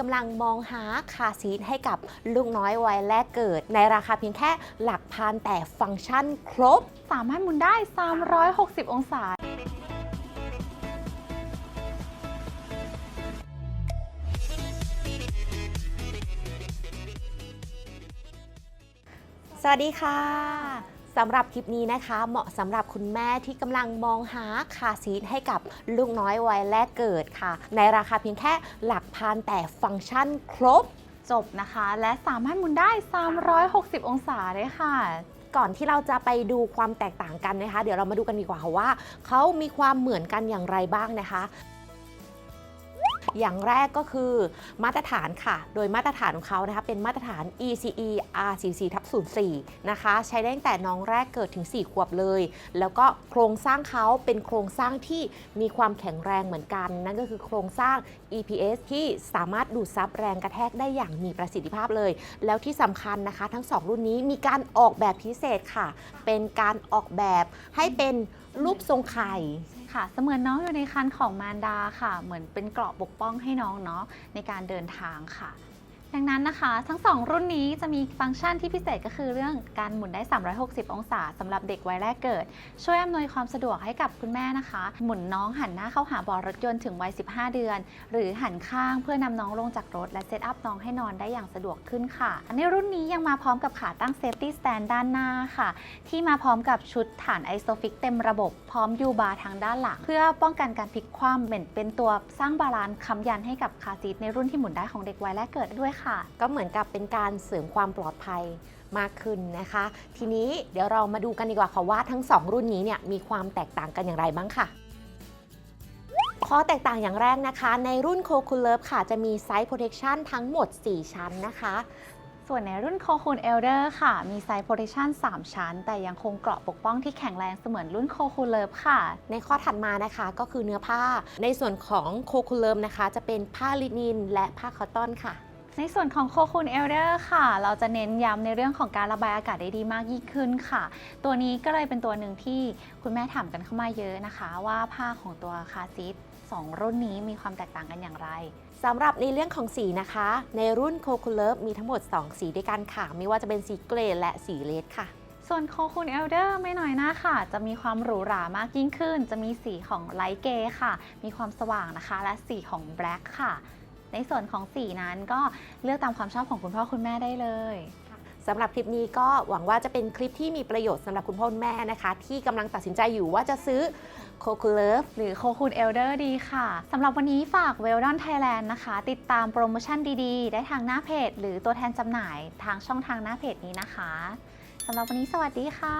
กำลังมองหาคาซีทให้กับลูกน้อยวัยแรกเกิด ในราคาเพียงแค่หลักพันแต่ฟังก์ชันครบ สามารถหมุนได้ 360 องศา สวัสดีค่ะ สำหรับคลิปนี้นะคะ เหมาะสำหรับคุณแม่ที่กำลังมองหาคาซีทให้กับลูกน้อยวัยแรกเกิดค่ะ ในราคาเพียงแค่หลักพันแต่ฟังก์ชันครบจบนะคะ และสามารถหมุนได้ 360 องศาเลยค่ะ ก่อนที่เราจะไปดูความแตกต่างกันนะคะ เดี๋ยวเรามาดูกันดีกว่าค่ะว่าเขามีความเหมือนกันอย่างไรบ้างนะคะ อย่างแรกก็คือมาตรฐานค่ะ โดยมาตรฐานของเขานะคะเป็นมาตรฐาน ECE R44 ทับ04นะคะ ใช้ได้ตั้งแต่น้องแรกเกิดถึง 4 ขวบเลย แล้วก็โครงสร้างเขาเป็นโครงสร้างที่มีความแข็งแรงเหมือนกัน นั่นก็คือโครงสร้าง EPS ที่สามารถดูดซับแรงกระแทกได้อย่างมีประสิทธิภาพเลย แล้วที่สำคัญนะคะ ทั้ง 2 รุ่นนี้มีการออกแบบพิเศษค่ะ เป็นการออกแบบให้เป็นรูปทรงไข่ ค่ะ เสมือนน้องอยู่ในคันของมารดาค่ะ เหมือนเป็นเกราะปกป้องให้น้องเนาะในการเดินทางค่ะ ดังนั้นนะคะ ทั้ง 2 รุ่นนี้จะมีฟังก์ชันที่พิเศษก็คือเรื่องการหมุนได้ 360 องศาสำหรับเด็กวัยแรกเกิด ช่วยอำนวยความสะดวกให้กับคุณแม่นะคะ หมุนน้องหันหน้าเข้าหาบาะรถยนต์ถึงวัย 15 เดือน หรือหันข้างเพื่อนำน้องลงจากรถ และเซตอัพน้องให้นอนได้อย่างสะดวกขึ้นค่ะในรุ่นนี้ยังมาพร้อมกับขาตั้ง Safety Stand ด้านหน้าค่ะ ที่มาพร้อมกับชุดฐานไอโซฟิกเต็มระบบพร้อมยูบาร์ทางด้านหลังเพื่อป้องกันการพลิกคว่ำเหมือนเป็นตัวสร้างบาลานซ์ค้ำยันให้กับคาร์ซีทในรุ่นที่หมุนได้ของเด็กวัยแรกเกิดด้วยค่ะก็เหมือนกับเป็นการเสริมความปลอดภัยมากขึ้นนะคะ ทีนี้เดี๋ยวเรามาดูกันดีกว่าค่ะว่าทั้ง 2 รุ่นนี้เนี่ยมีความแตกต่างกันอย่างไรบ้างค่ะข้อแตกต่างอย่างแรกนะคะ ในรุ่นโคคูลเล v ค่ะ จะมีไซส์ protection ทั้งหมด 4 ชั้นนะคะ ส่วนในรุ่นโคคูนเอลเดอร์ค่ะ มีไซส์โปรเทคชั่น3 ชั้น แต่ยังคงเกราะปกป้องที่แข็งแรงเสมือนรุ่นโคคูนเลิฟค่ะ ในข้อถัดมานะคะก็คือเนื้อผ้า ในส่วนของโคคูลเล v นะคะ จะเป็นผ้าลินินและผ้าคอตตอนค่ะ ในส่วนของโคคูนเอลเดอร์ค่ะ เราจะเน้นย้ำในเรื่องของการระบายอากาศได้ดีมากยิ่งขึ้นค่ะ ตัวนี้ก็เลยเป็นตัวหนึ่งที่คุณแม่ถามกันเข้ามาเยอะนะคะ ว่าผ้าของตัวคาร์ซีทสองรุ่นนี้มีความแตกต่างกันอย่างไรสำหรับในเรื่องของสีนะคะ ในรุ่นโคคูลเล v มีทั้งหมด 2 สีด้วยกันค่ะ ไม่ว่าจะเป็นสีเกรดและสีเลดค่ะส่วนโคคูนเอลเดอร์ไม่น้อยหน้าค่ะ จะมีความหรูหรามากยิ่งขึ้น จะมีสีของไลท์เกย์ค่ะ มีความสว่างนะคะ และสีของแบล็คค่ะ ในส่วนของสีนั้นก็เลือกตามความชอบของคุณพ่อคุณแม่ได้เลยสำหรับคลิปนี้ก็หวังว่าจะเป็นคลิปที่มีประโยชน์สำหรับคุณพ่อคุณแม่นะคะ ที่กำลังตัดสินใจอยู่ว่าจะซื้อโคคูลเล v หรือโคคูนเอลเดอร์ดีค่ะสำหรับวันนี้ฝากเวลดอนไทยแลนด์นะคะ ติดตามโปรโมชั่นดีๆ ได้ทางหน้าเพจ หรือตัวแทนจำหน่ายทางช่องทางหน้าเพจนี้นะคะสำหรับวันนี้สวัสดีค่ะ